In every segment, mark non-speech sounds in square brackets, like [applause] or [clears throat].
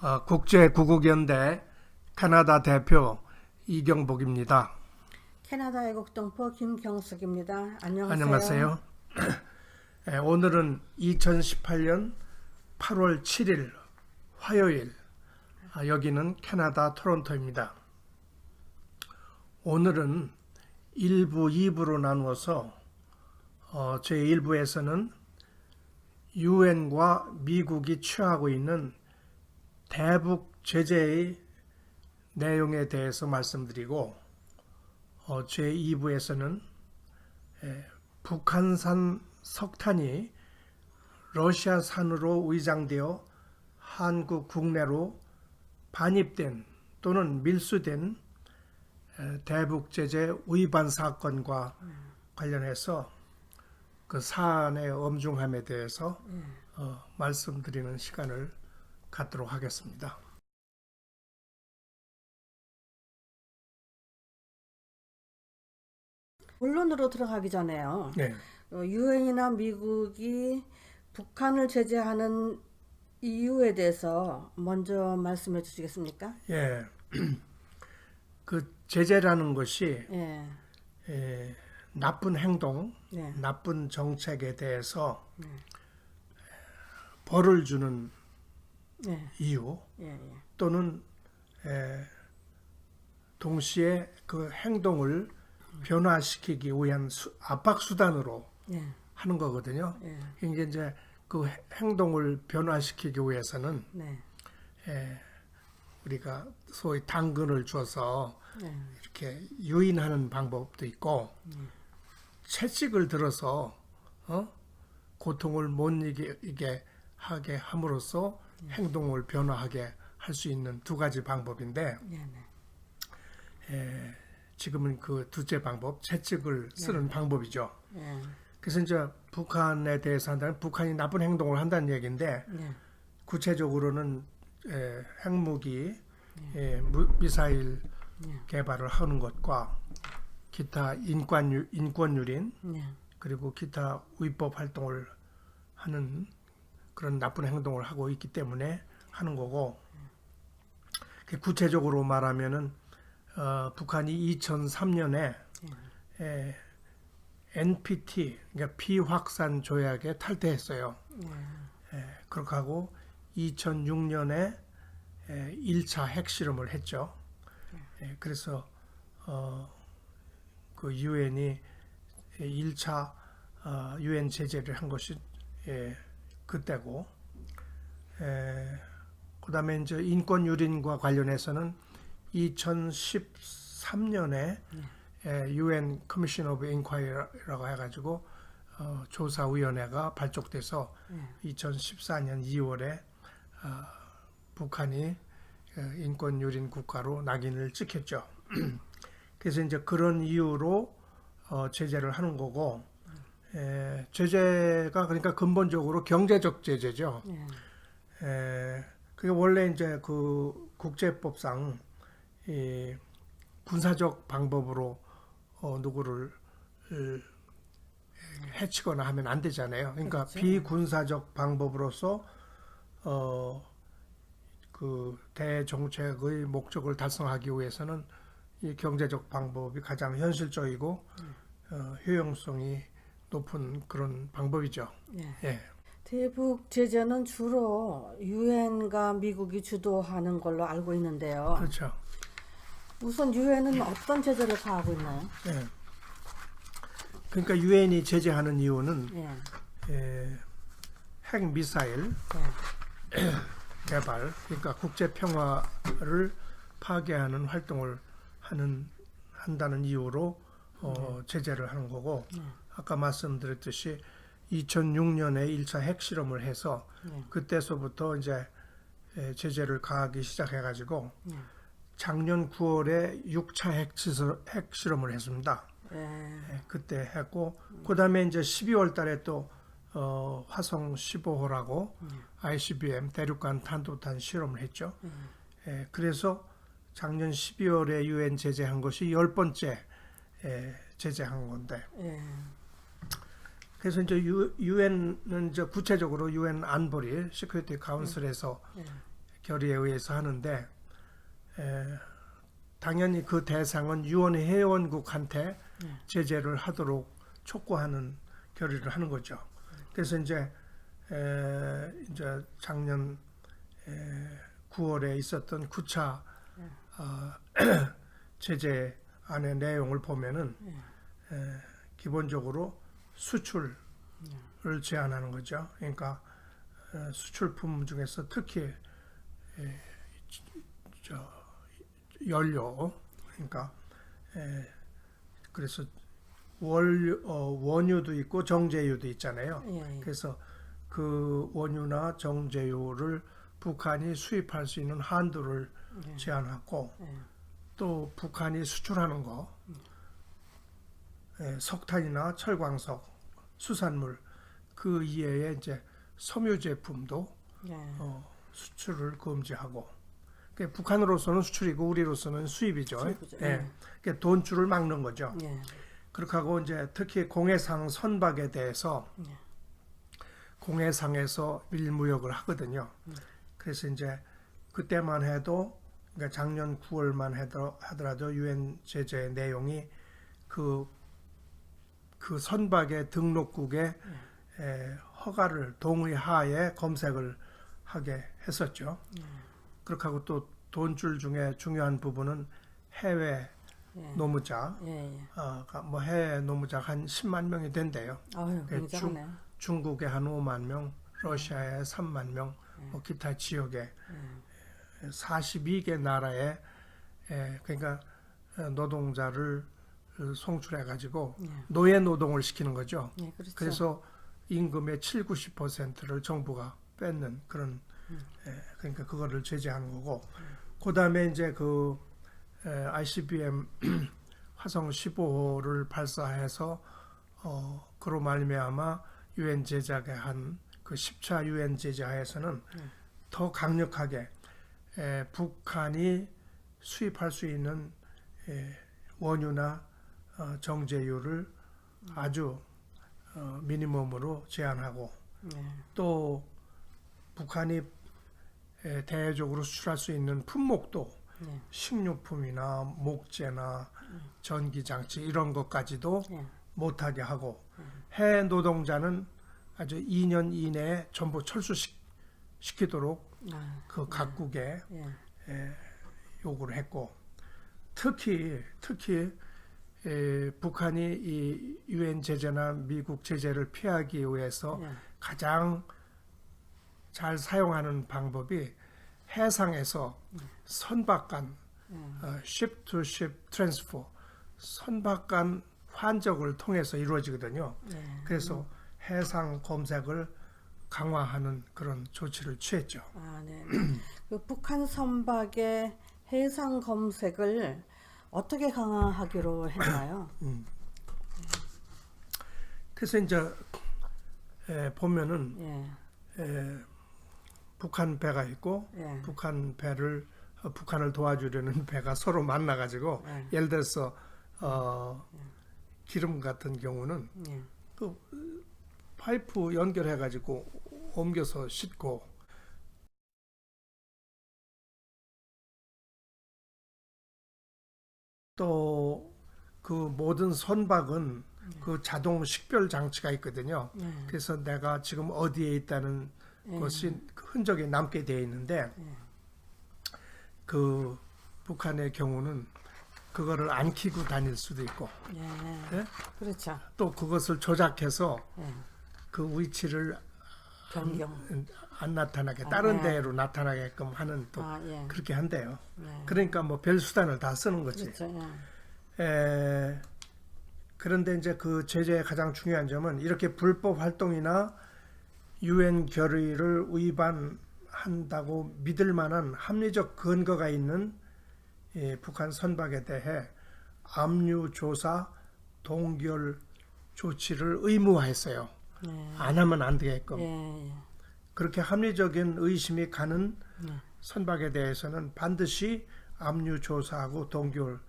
어, 국제구국연대 캐나다 대표 이경복입니다. 캐나다 애국동포 김경숙입니다. 안녕하세요. 안녕하세요. [clears throat] 예, 오늘은 2018년 8월 7일 화요일 아, 여기는 캐나다 토론토입니다. 오늘은 1부, 2부로 나누어서 어, 제 1부에서는 유엔과 미국이 취하고 있는 대북 제재의 내용에 대해서 말씀드리고 어, 제 2부에서는 북한산 석탄이 러시아산으로 위장되어 한국 국내로 반입된 또는 밀수된 에, 대북 제재 위반 사건과 관련해서 그 사안의 엄중함에 대해서 어, 말씀드리는 시간을 갖도록 하겠습니다. 본론으로 들어가기 전에요. 네. 어, 유엔이나 미국이 북한을 제재하는 이유에 대해서 먼저 말씀해 주시겠습니까? 예. [clears throat] 그 제재라는 것이 예. 에, 나쁜 행동, 네. 나쁜 정책에 대해서 벌을 주는 예. 이유 예. 예. 또는 에, 동시에 그 행동을 변화시키기 위한 수- 압박 수단으로 예. 하는 거거든요. 예. 이게 이제 그 해- 행동을 변화시키기 위해서는 네. 에, 우리가 소위 당근을 줘서 네. 이렇게 유인하는 방법도 있고 채찍을 들어서 어? 고통을 못 이기게 하게 함으로써 행동을 변화하게 할 수 있는 두 가지 방법인데 네. 네. 지금은 그 둘째 방법 채찍을 쓰는 방법이죠. 예. 그래서 이제 북한에 대해서 한다면 북한이 나쁜 행동을 한다는 얘기인데 네. 구체적으로는 에, 핵무기, 에, 무- 미사일 개발을 하는 것과 기타 인권 인권 유린 네. 그리고 기타 위법 활동을 하는 그런 나쁜 행동을 하고 있기 때문에 하는 거고 그 구체적으로 말하면은 어, 북한이 2003년에 에, NPT 그러니까 비확산 조약에 탈퇴했어요. 에, 그렇게 하고 2006년에 에, 1차 핵실험을 했죠. 에, 그래서 어, 그 유엔이 1차 어, 유엔 제재를 한 것이 예, 그때고. 에, 그다음에 이제 인권 유린과 관련해서는 2013년에 유엔 커미션 오브 인콰이라고 해가지고 어, 조사위원회가 발족돼서 2014년 2월에 어, 북한이 어, 인권 유린 국가로 낙인을 찍혔죠. [clears throat] 그래서 이제 그런 이유로 어, 제재를 하는 거고 에, 제재가 그러니까 근본적으로 경제적 제재죠. 예. 에, 그게 원래 이제 그 국제법상 이 군사적 방법으로 어, 누구를 을, 해치거나 하면 안 되잖아요. 그러니까 그렇죠. 비군사적 방법으로서 어, 그 대정책의 목적을 달성하기 위해서는 이 경제적 방법이 가장 현실적이고 어, 효용성이 높은 그런 방법이죠. 예. 예. 대북 제재는 주로 유엔과 미국이 주도하는 걸로 알고 있는데요. 그렇죠. 우선 유엔은 어떤 제재를 가하고 있나요? 예. 그러니까 유엔이 제재하는 이유는 예. 예, 핵 미사일 예. [clears throat] 개발, 그러니까 국제 평화를 파괴하는 활동을 하는 한다는 이유로 어, 제재를 하는 거고 아까 말씀드렸듯이 2006년에 1차 핵실험을 해서 네. 그때서부터 이제 예, 제재를 가하기 시작해가지고 네. 작년 9월에 6차 핵시설, 핵실험을 했습니다. 예. 예, 그때 했고 그 다음에 이제 12월 달에 또 어, 화성 15호라고 ICBM 대륙간 탄도탄 실험을 했죠. 예, 그래서 작년 12월에 유엔 제재한 것이 열 번째 예, 제재한 건데 예. 그래서 이제 유, 유엔은 이제 구체적으로 유엔 안보리 시큐리티 카운슬에서 예. 결의에 의해서 하는데 에, 당연히 그 대상은 유엔 회원국한테 네. 제재를 하도록 촉구하는 결의를 하는 거죠. 그래서 이제 에, 이제 작년 에, 9월에 있었던 9차 어, [clears throat] 제재 안의 내용을 보면은 에, 기본적으로 수출을 제한하는 거죠. 그러니까 어, 수출품 중에서 특히 에, 저 연료 그러니까 에, 그래서 월 어, 원유도 있고 정제유도 있잖아요. 예, 예. 그래서 그 원유나 정제유를 북한이 수입할 수 있는 한도를 예. 제한하고 예. 또 북한이 수출하는 거 예, 석탄이나 철광석, 수산물 그 이외에 이제 섬유 제품도 예. 어, 수출을 금지하고 그러니까 북한으로서는 수출이고 우리로서는 수입이죠. 수입이죠. 예. 예. 그러니까 돈줄을 막는 거죠. 예. 그렇게 하고 이제 특히 공해상 선박에 대해서 예. 공해상에서 밀무역을 하거든요. 음. 그래서 이제 그때만 해도 그러니까 작년 9월만 해도 하더라도 유엔 제재 내용이 그, 그 선박의 등록국에 음. 에, 허가를 동의하에 검색을 하게 했었죠. 음. 그렇게 하고 또 돈줄 중에 중요한 부분은 해외 예. 노무자, 예. 예. 어, 뭐 해외 노무자 한 10만 명이 된대요. 아유, 예, 굉장하네. 중국에 한 5만 명, 러시아에 3만 명, 뭐 기타 지역에 42개 나라에 에, 그러니까 어, 노동자를 어, 송출해 가지고 예. 노예 노동을 시키는 거죠. 예, 그렇죠. 그래서 임금의 7, 90%를 정부가 뺏는 그런 음. 에, 그러니까 그거를 제재하는 거고 그다음에 이제 그 에, ICBM [clears throat] 화성 15호를 발사해서 어 그로 말미암아 유엔 제작에 한 그 10차 유엔 제재하에서는 네. 더 강력하게 에, 북한이 수입할 수 있는 에, 원유나 어, 정제유를 아주 어, 미니멈으로 제한하고 예. 또 북한이 에, 대외적으로 수출할 수 있는 품목도 예. 식료품이나 목재나 전기장치 이런 것까지도 예. 못하게 하고 해외 노동자는 아주 2년 이내에 전부 철수시키도록 아, 그 각국에 예. 요구를 했고 특히 특히 에, 북한이 이 유엔 제재나 미국 제재를 피하기 위해서 예. 가장 잘 사용하는 방법이 해상에서 선박 간 어, ship to ship transfer 선박 간 환적을 통해서 이루어지거든요. 예. 그래서 해상 검색을 강화하는 그런 조치를 취했죠. 아, 네. 그 북한 선박의 해상 검색을 어떻게 강화하기로 했나요? [clears throat] 그래서 이제 에, 보면은 예. 에, 북한 배가 있고 예. 북한 배를 어, 북한을 도와주려는 [laughs] 배가 서로 만나 가지고 예. 예를 들어서 어, 기름 같은 경우는 예. 그 파이프 연결해 가지고 옮겨서 싣고 또 그 모든 선박은 그 자동 식별 장치가 있거든요. 예. 그래서 내가 지금 어디에 있다는 예. 것이 그 흔적이 남게 되어 있는데 예. 그 북한의 경우는 그거를 안 키고 다닐 수도 있고 예. 예? 그렇죠. 또 그것을 조작해서 예. 그 위치를 변경. 안 나타나게 아, 다른 네. 데로 나타나게끔 하는 또 아, 예. 그렇게 한대요. 예. 그러니까 뭐 별 수단을 다 쓰는 거지. 그렇죠. 예. 에, 그런데 이제 그 제재의 가장 중요한 점은 이렇게 불법 활동이나 유엔 결의를 위반한다고 믿을 만한 합리적 근거가 있는 이 북한 선박에 대해 압류 조사 동결 조치를 의무화했어요. 예. 안 하면 안 되게끔. 예. 예. 그렇게 합리적인 의심이 가는 네. 선박에 대해서는 반드시 압류 조사하고 동결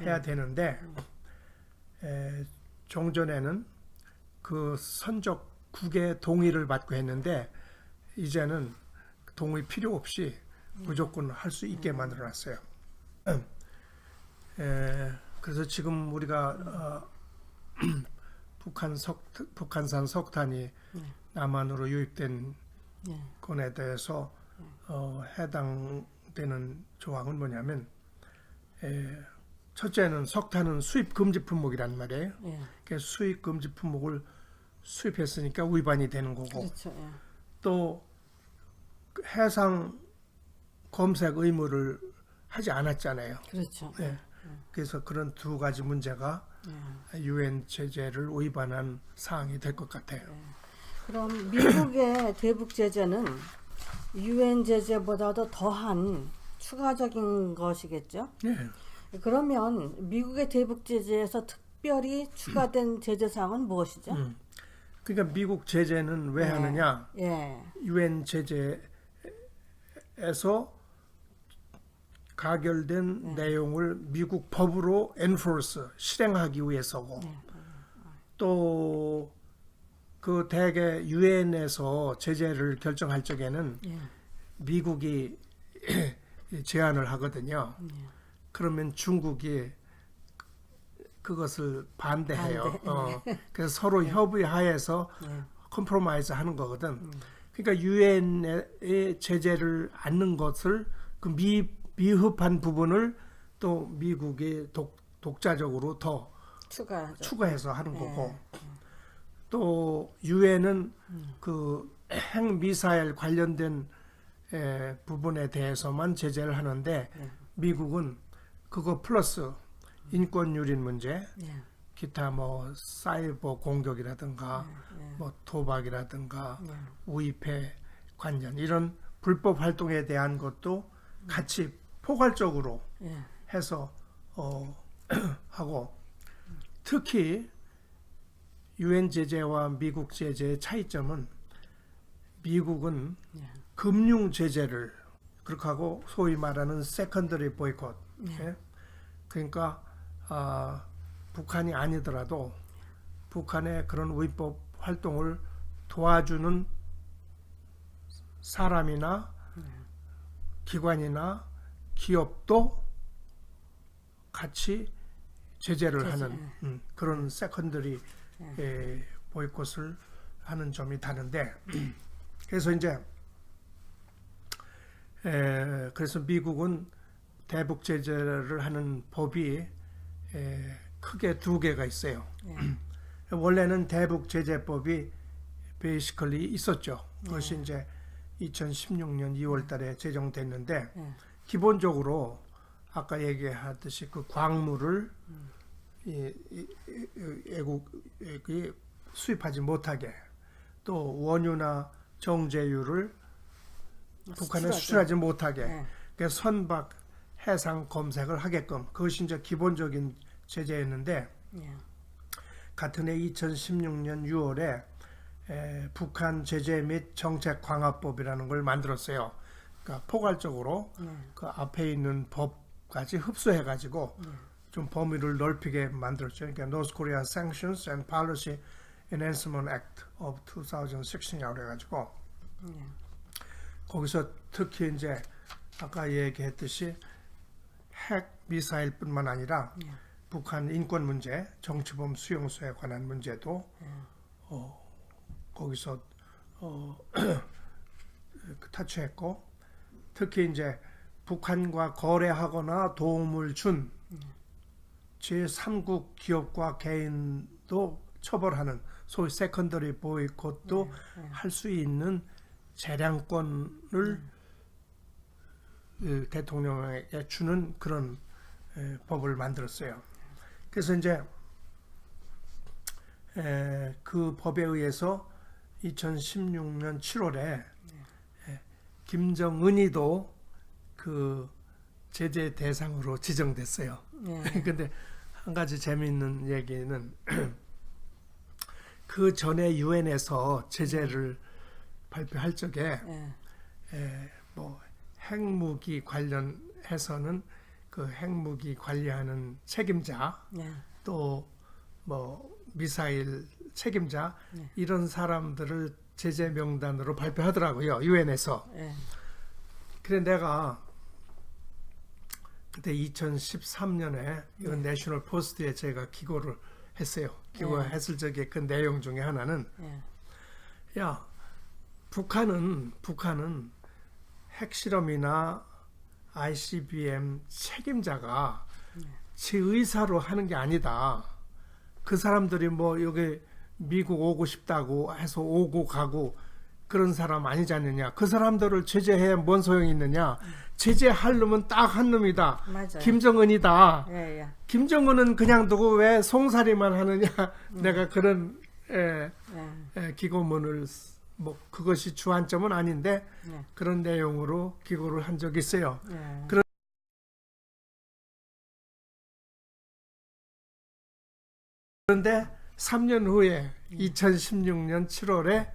해야 되는데 에, 종전에는 그 선적국의 동의를 받고 했는데 이제는 동의 필요 없이 무조건 할 수 있게 만들어놨어요. 에, 그래서 지금 우리가 어, [clears throat] 북한 석 북한산 석탄이 남한으로 유입된 예. 건에 대해서 어, 해당되는 조항은 뭐냐면 에, 첫째는 석탄은 수입 금지 품목이란 말이에요. 예. 그 수입 금지 품목을 수입했으니까 위반이 되는 거고 그렇죠. 예. 또 해상 검색 의무를 하지 않았잖아요. 그렇죠. 네. 그래서 그런 두 가지 문제가 예. 유엔 제재를 위반한 사항이 될 것 같아요. 그럼 미국의 [clears throat] 대북 제재는 유엔 제재보다도 더한 추가적인 것이겠죠? 예. 그러면 미국의 대북 제재에서 특별히 추가된 [clears throat] 제재 사항은 무엇이죠? 음. 그러니까 미국 제재는 왜 네. 하느냐? 예. 유엔 제재에서 가결된 내용을 미국 법으로 enforce 실행하기 위해서고 또 그 대개 유엔에서 제재를 결정할 적에는 예. 미국이 [clears throat] 제안을 하거든요. 예. 그러면 중국이 그것을 반대해요. 반대. 어, 그래서 서로 협의하에서 예. 컴프로마이즈 하는 거거든. 그러니까 유엔의 제재를 않는 것을 그 미, 미흡한 부분을 또 미국이 독, 독자적으로 더 추가하죠. 추가해서 하는 네. 거고 또 유엔은 그 핵 미사일 관련된 에, 부분에 대해서만 제재를 하는데 네. 미국은 그거 플러스 인권 유린 문제, 예. 기타 뭐 사이버 공격이라든가 예. 뭐 도박이라든가 예. 우입회 관련 이런 불법 활동에 대한 것도 같이 포괄적으로 예. 해서 어, [clears throat] 하고 특히 유엔 제재와 미국 제재의 차이점은 미국은 예. 금융 제재를 그렇게 하고 소위 말하는 세컨더리 보이콧 예? 그러니까 아, 북한이 아니더라도 북한의 그런 위법 활동을 도와주는 사람이나 기관이나 기업도 같이 제재를 제재, 하는 음, 그런 세컨더리 에, 보이콧을 하는 점이 다른데 [clears throat] 그래서 이제 에, 그래서 미국은 대북 제재를 하는 법이 에, 크게 두 개가 있어요. [clears throat] 원래는 대북 제재법이 베이시컬리 있었죠. 그것이 이제 2016년 2월 달에 제정됐는데 네. 기본적으로 아까 얘기하듯이 그 광물을 이, 애국이 수입하지 못하게 또 원유나 정제유를 북한에. 수출하지 못하게 네. 그 선박 해상 검색을 하게끔 그것이 이제 기본적인 제재였는데 예. 같은 해 2016년 6월에 에, 북한 제재 및 정책 강화법이라는 걸 만들었어요. 그러니까 포괄적으로 예. 그 앞에 있는 법까지 흡수해 가지고 네. 좀 범위를 넓히게 만들었죠. 그러니까 North Korea Sanctions and Policy Enhancement Act of 2016이라고 해가지고 예. 거기서 특히 이제 아까 얘기했듯이 핵 미사일뿐만 아니라 예. 북한 인권 문제, 정치범 수용소에 관한 문제도 어, 거기서 어, [clears throat] 타치했고 특히 이제 북한과 거래하거나 도움을 준 제3국 기업과 개인도 처벌하는 소위 세컨더리 보이콧도 할수 있는 재량권을 그 대통령에게 주는 그런 에, 법을 만들었어요. 그래서 이제 에, 그 법에 의해서 2016년 7월에 김정은이도 그 제재 대상으로 지정됐어요. 예. [laughs] 근데 한 가지 재미있는 얘기는 [clears throat] 그 전에 유엔에서 제재를 발표할 적에 예. 에, 뭐 핵무기 관련해서는 그 핵무기 관리하는 책임자 예. 또뭐 미사일 책임자 네. 이런 사람들을 제재 명단으로 발표하더라고요 유엔에서 예. 그래 내가 그때 2013년에 이건 내셔널 포스트에 제가 기고를 했어요. 기고했을 적에 그 내용 중에 하나는 예. 야 북한은 북한은 핵실험이나 ICBM 책임자가 제 의사로 하는 게 아니다. 그 사람들이 뭐 여기 미국 오고 싶다고 해서 오고 가고 그런 사람 아니지 않느냐. 그 사람들을 제재해 뭔 소용이 있느냐. 제재할 놈은 딱 한 놈이다. 맞아요. 김정은이다. 예, 예. 김정은은 그냥 두고 왜 송사리만 하느냐. [laughs] 내가 그런 에, 예. 에, 기고문을 쓰- 뭐 그것이 주안점은 아닌데 예. 그런 내용으로 기고를 한 적이 있어요. 예. 그런- 그런데 3년 후에 2016년 7월에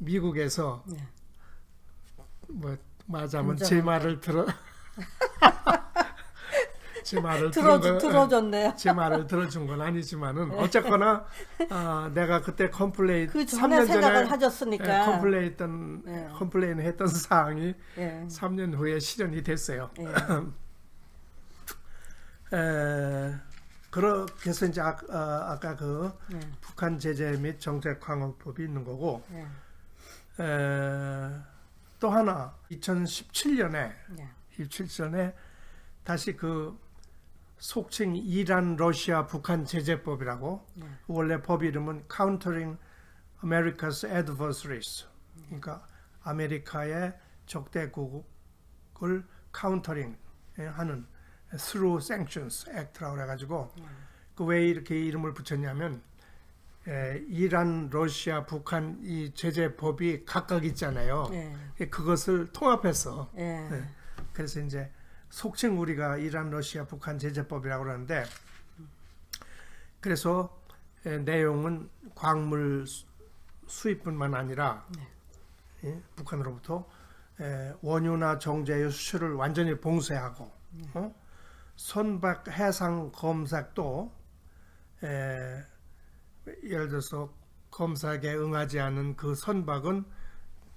미국에서 예. 뭐 말하자면 제. 말을 들어 [laughs] 제 말을 들어 들어줬네요. 제 말을 들어준 건 아니지만은 어쨌거나 [laughs] 아, 내가 그때 컴플레인 그 전에 3년 생각을 전에 하셨으니까. 예, 컴플레인했던 예. 컴플레인 했던 사항이 예. 3년 후에 실현이 됐어요. 예. [laughs] 에, 그렇게 해서 이제 아, 아까 그 예. 북한 제재 및 정책 강화법이 있는 거고 예. 에, 또 하나 2017년에 예. 17년에 다시 그 속칭 이란, 러시아, 북한 제재법이라고 네. 원래 법 이름은 Countering America's Adversaries 그러니까 아메리카의 적대국을 countering 하는 through sanctions act라고 해가지고 그 왜 이렇게 이름을 붙였냐면 에, 이란, 러시아, 북한 이 제재법이 각각 있잖아요. 예. 그것을 통합해서 예. 네. 그래서 이제 속칭 우리가 이란, 러시아, 북한 제재법이라고 그러는데 그래서 에, 내용은 광물 수- 수입뿐만 아니라 예, 북한으로부터 에, 원유나 정제의 수출을 완전히 봉쇄하고 어? 선박 해상 검색도 에, 예를 들어서 검색에 응하지 않은 그 선박은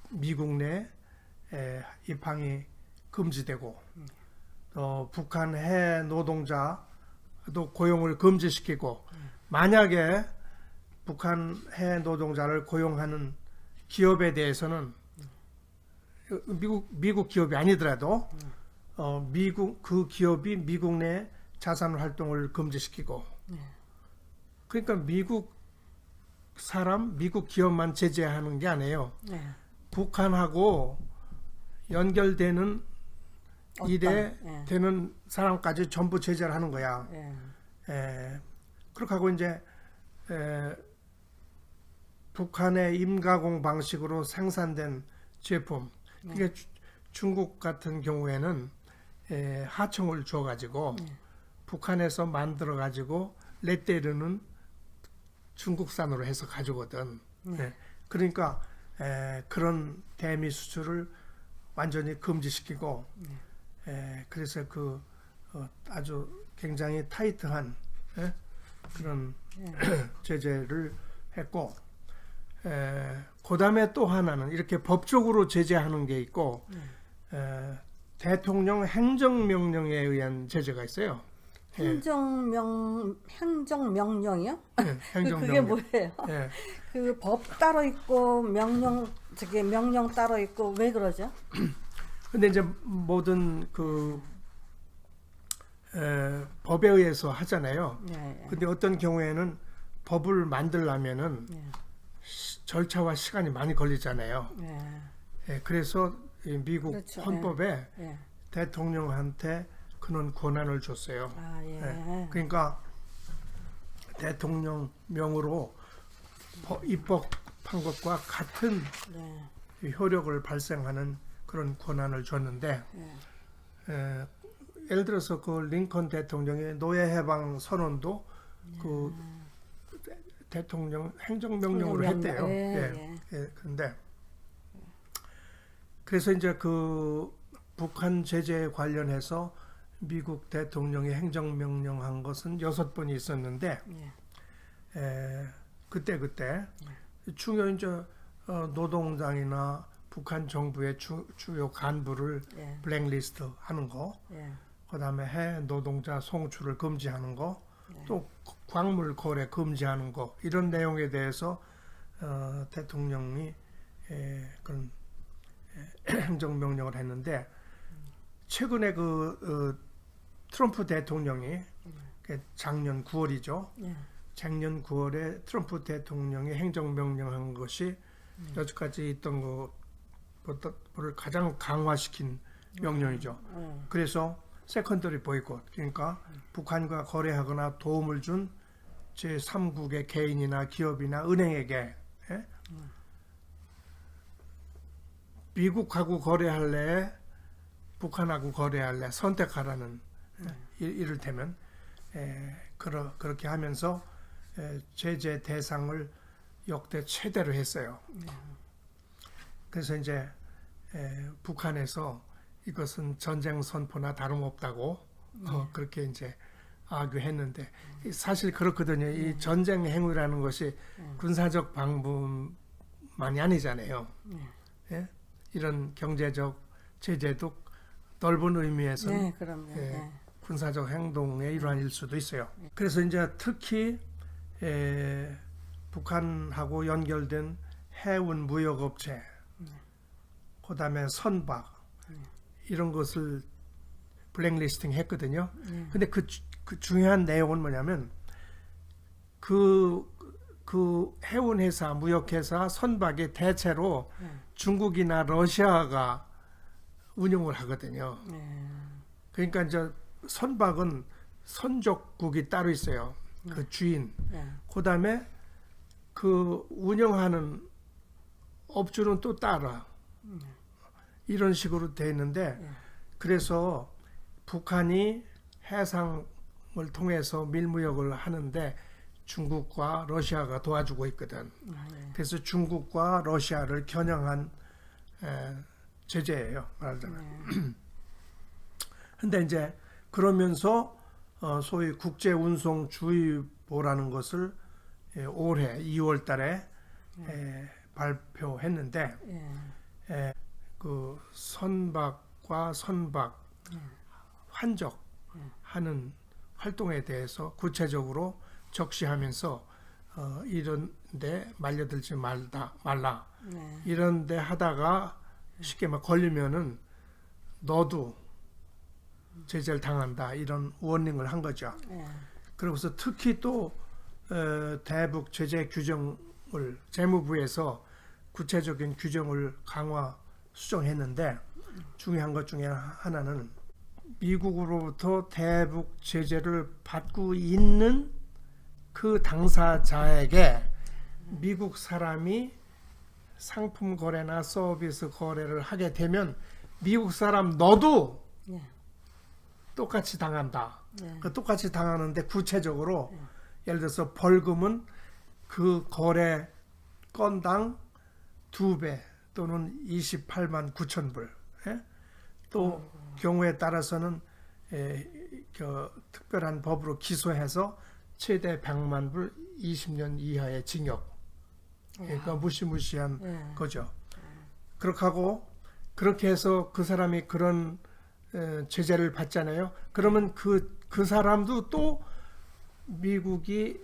미국 내 에, 입항이 금지되고 또 북한 해 노동자도 고용을 금지시키고 만약에 북한 해 노동자를 고용하는 기업에 대해서는 미국 미국 기업이 아니더라도 어, 미국 그 기업이 미국 내 자산 활동을 금지시키고 그러니까 미국 사람 미국 기업만 제재하는 게 아니에요. 예. 북한하고 연결되는 어떤- 일에 예. 되는 사람까지 전부 제재를 하는 거야. 예. 에, 그렇게 하고 이제 에, 북한의 임가공 방식으로 생산된 제품, 그게 주- 중국 같은 경우에는 에, 하청을 줘가지고 북한에서 만들어가지고 레테르는 중국산으로 해서 가져거든. 예. 그러니까 에, 그런 대미 수출을 완전히 금지시키고 에, 그래서 그 어, 아주 굉장히 타이트한 예? 그런 [clears throat] 제재를 했고 에, 그다음에 또 하나는 이렇게 법적으로 제재하는 게 있고 에, 대통령 행정명령에 의한 제재가 있어요. 예, 행정명 행정명령이요? 예, 그- 그게 행정명령. 뭐예요? 예, 그 법 따로 있고 명령 저기 명령 따로 있고 왜 그러죠? [clears throat] 근데 이제 모든 그 에, 법에 의해서 하잖아요. 예. 예. 근데 어떤 경우에는 법을 만들려면은 예. 시- 절차와 시간이 많이 걸리잖아요. 예. 예, 그래서 이 미국 그렇죠. 헌법에 예. 대통령한테 그런 권한을 줬어요. 아 예. 예, 그러니까 대통령 명으로 법- 입법한 것과 같은 네. 이 효력을 발생하는 그런 권한을 줬는데 예. 에, 예를 들어서 그 링컨 대통령의 노예 해방 선언도 그 대통령 행정명령으로 행정명령. 했대요. 예, 예, 예, 그런데 그래서 이제 그 북한 제재에 관련해서 미국 대통령이 행정명령한 것은 여섯 번이 있었는데 예. 에, 그때 그때 중요 이제 어, 노동당이나 북한 정부의 주, 주요 간부를 예. 블랙리스트 하는 거, 예. 그다음에 해외 노동자 송출을 금지하는 거, 네. 또 광물 거래 금지하는 거 이런 내용에 대해서 어, 대통령이 에, 그런 에, [clears throat] 행정명령을 했는데 최근에 그 어, 트럼프 대통령이 그 작년 9월이죠. 예. 작년 9월에 트럼프 대통령이 행정명령한 것이 여지까지 있던 것보다를 가장 강화시킨 명령이죠. 예. 그래서 세컨더리 보이콧 그러니까 북한과 거래하거나 도움을 준 제3국의 개인이나 기업이나 은행에게 예? 미국하고 거래할래 북한하고 거래할래 선택하라는 예, 이- 이를테면 에, 그러, 그렇게 하면서 에, 제재 대상을 역대 최대로 했어요. 그래서 이제 에, 북한에서 이것은 전쟁 선포나 다름없다고 어, 그렇게 이제 아규했는데 이 사실 그렇거든요. 이 전쟁 행위라는 것이 군사적 방법만이 아니잖아요. 예? 이런 경제적 제재도 넓은 의미에서는 네, 그럼요. 예. 예. 군사적 행동의 일환일 수도 있어요. 그래서 이제 특히 에, 북한하고 연결된 해운 무역업체, 그다음에 선박 이런 것을 블랙리스팅 했거든요. 네. 근데 그, 주- 그 중요한 내용은 뭐냐면 그, 그 해운 회사, 무역 회사, 선박이 대체로 네. 중국이나 러시아가 운영을 하거든요. 예. 그러니까 이제 선박은 선적국이 따로 있어요. 그 주인. 예. 그다음에 그 운영하는 업주는 또 따라. 이런 식으로 돼 있는데 예. 그래서 북한이 해상을 통해서 밀무역을 하는데 중국과 러시아가 도와주고 있거든. 아, 예. 그래서 중국과 러시아를 겨냥한 에, 제재예요. 말하자면. 네. [clears throat] 근데 이제 그러면서 어, 소위 국제 운송 주의보라는 것을 예, 올해 2월 달에 에, 발표했는데 예. 에, 그 선박과 선박 환적하는 활동에 대해서 구체적으로 적시하면서 어, 이런데 말려들지 말다 말라 네. 이런데 하다가 쉽게 말 걸리면은 너도 제재를 당한다 이런 워닝을 한 거죠. 예. 그러고서 특히 또 어, 대북 제재 규정을 재무부에서 구체적인 규정을 강화 수정했는데 중요한 것 중에 하나는 미국으로부터 대북 제재를 받고 있는 그 당사자에게 미국 사람이 상품 거래나 서비스 거래를 하게 되면 미국 사람 너도 예. 똑같이 당한다. 예. 그 똑같이 당하는데 구체적으로 예를 들어서 벌금은 그 거래 건당 두 배 또는 28만 9천 불. 예? 또 경우에 따라서는 에, 그 특별한 법으로 기소해서 최대 100만 불 20년 이하의 징역. 그러니까 무시무시한 예. 거죠. 그렇게 하고 그렇게 해서 그 사람이 그런 에, 제재를 받잖아요. 그러면 그, 그 사람도 또 미국이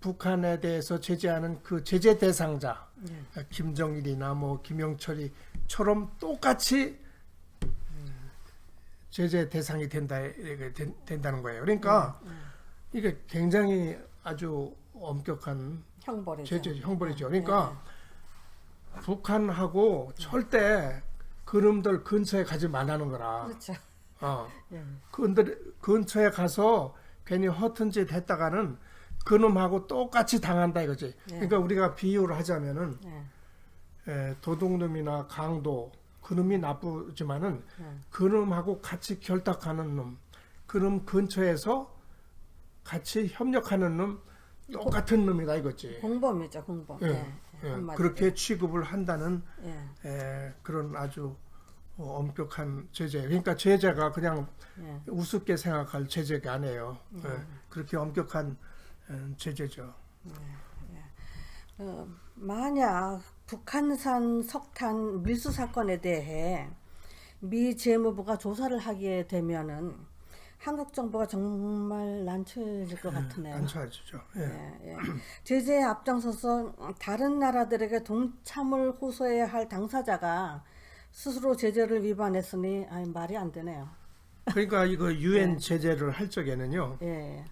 북한에 대해서 제재하는 그 제재 대상자, 예. 김정일이나 뭐 김영철이처럼 똑같이 제재 대상이 된다, 된- 된다는 거예요. 그러니까 이게 굉장히 아주 엄격한 형벌이죠. 제재 형벌이죠. 그러니까 북한하고 절대 그놈들 근처에 가지 말라는 거라. 그렇죠. 어. [laughs] 예. 그놈들 근처에 가서 괜히 허튼 짓 했다가는 그놈하고 똑같이 당한다 이거지. 네. 그러니까 우리가 비유를 하자면은 예. 에, 도둑놈이나 강도 그놈이 나쁘지만은 예. 그놈하고 같이 결탁하는 놈, 그놈 근처에서 같이 협력하는 놈 똑같은 놈이다 이거지. 공범이죠, 공범. 예, 예. 예. 그렇게 취급을 한다는 예. 에, 그런 아주 어, 엄격한 제재. 그러니까 제재가 그냥 예. 우습게 생각할 제재가 아니에요. 예, 그렇게 엄격한 음, 제재죠. 어, 만약 북한산 석탄 밀수 사건에 대해 미 재무부가 조사를 하게 되면은 한국 정부가 정말 난처해질 것 같으네요. 안 좋아지죠. 예. 예, 예. 제재에 앞장서서 다른 나라들에게 동참을 호소해야 할 당사자가 스스로 제재를 위반했으니 아이, 말이 안 되네요. 그러니까 이거 유엔 [laughs] 제재를 할 적에는요. 예,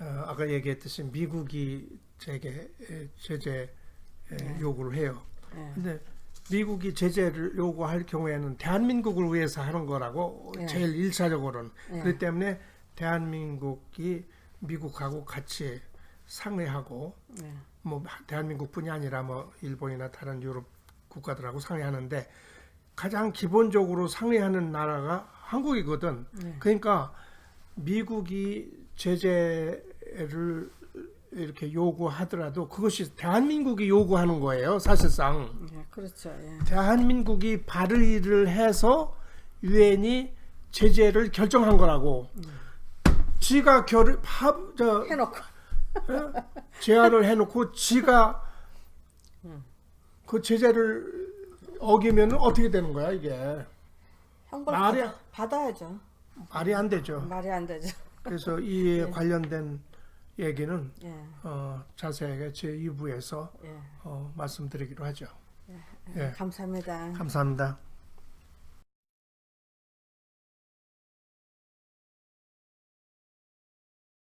어, 아까 얘기했듯이 미국이 제게 에, 제재 에, 요구를 해요. 예. 근데 미국이 제재를 요구할 경우에는 대한민국을 위해서 하는 거라고 예. 제일 일차적으로는 예. 그렇기 때문에 대한민국이 미국하고 같이 상의하고 예. 뭐 대한민국뿐이 아니라 뭐 일본이나 다른 유럽 국가들하고 상의하는데 가장 기본적으로 상의하는 나라가 한국이거든. 네. 그러니까 미국이 제재를 이렇게 요구하더라도 그것이 대한민국이 요구하는 거예요. 사실상 예, 그렇죠. 예. 대한민국이 발의를 해서 유엔이 제재를 결정한 거라고. 지가 결 하, 저, 해놓고 제안을 해놓고 지가 그 제재를 어기면 어떻게 되는 거야 이게 형벌 말이 받아, 받아야죠. 말이 안 되죠. 말이 안 되죠. 그래서 이에 관련된 얘기는 예, 어, 자세하게 제 2부에서 예. 어, 말씀드리기로 하죠. 예. 감사합니다. 감사합니다.